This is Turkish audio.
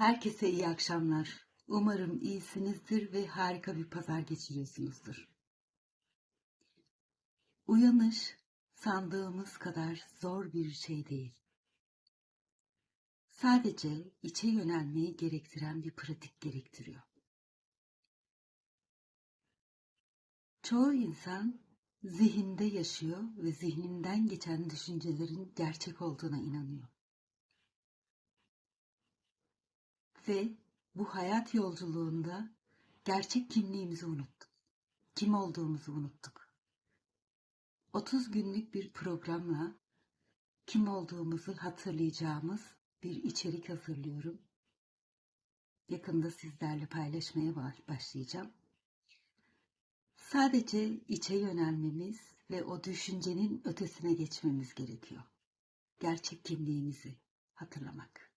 Herkese iyi akşamlar. Umarım iyisinizdir ve harika bir pazar geçiriyorsunuzdur. Uyanış sandığımız kadar zor bir şey değil. Sadece içe yönelmeyi gerektiren bir pratik gerektiriyor. Çoğu insan zihinde yaşıyor ve zihninden geçen düşüncelerin gerçek olduğuna inanıyor. Ve bu hayat yolculuğunda gerçek kimliğimizi unuttuk. Kim olduğumuzu unuttuk. 30 günlük bir programla kim olduğumuzu hatırlayacağımız bir içerik hazırlıyorum. Yakında sizlerle paylaşmaya başlayacağım. Sadece içe yönelmemiz ve o düşüncenin ötesine geçmemiz gerekiyor. Gerçek kimliğimizi hatırlamak.